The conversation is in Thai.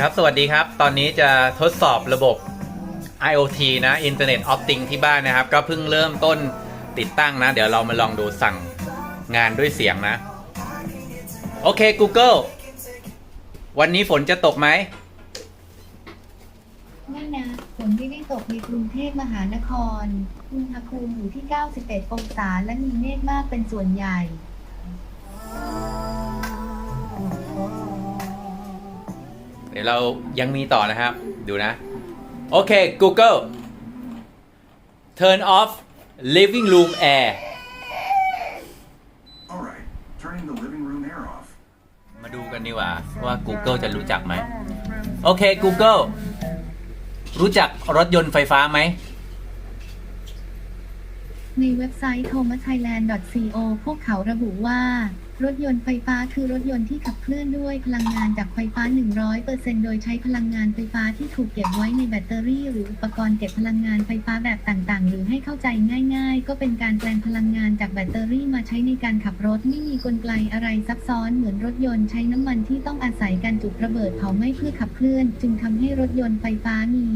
ครับ สวัสดีครับ ตอนนี้จะทดสอบระบบ IoT นะ Internet of Things ที่บ้านนะครับ ก็เพิ่งเริ่มต้นติดตั้งนะ เดี๋ยวเรามาลองดูสั่งงานด้วยเสียงนะ โอเค Google วันนี้ฝนจะตกไหม ไม่นะฝนไม่ได้ตกในกรุงเทพมหานคร อุณหภูมิอยู่ที่ 91 องศาและมีเมฆมากเป็นส่วนใหญ่ ดี๋ยวเรายังมีต่อนะครับ ดูนะ โอเค Google turn off living room air All right, turning the living room air off. มาดูกันดีกว่าว่า Google จะรู้จักไหม โอเค Google รู้จักรถยนต์ไฟฟ้าไหม ในเว็บไซต์ thomasthailand.co พวกเขาระบุว่า รถยนต์ไฟฟ้าคือรถยนต์ที่ขับเคลื่อนด้วยพลังงานจากไฟฟ้า 100%โดยใช้พลังงานไฟฟ้าที่ถูกเก็บไว้ในแบตเตอรี่ หรืออุปกรณ์เก็บพลังงานไฟฟ้าแบบต่างๆ หรือให้เข้าใจง่าย ๆ ก็เป็นการแปลงพลังงานจากแบตเตอรี่มาใช้ในการขับรถไม่มีกลไกอะไรซับซ้อนเหมือนรถยนต์ใช้น้ำมันที่ต้องอาศัยการจุดระเบิดเผาไหม้เพื่อขับเคลื่อน จึงทำให้รถยนต์ไฟฟ้ามี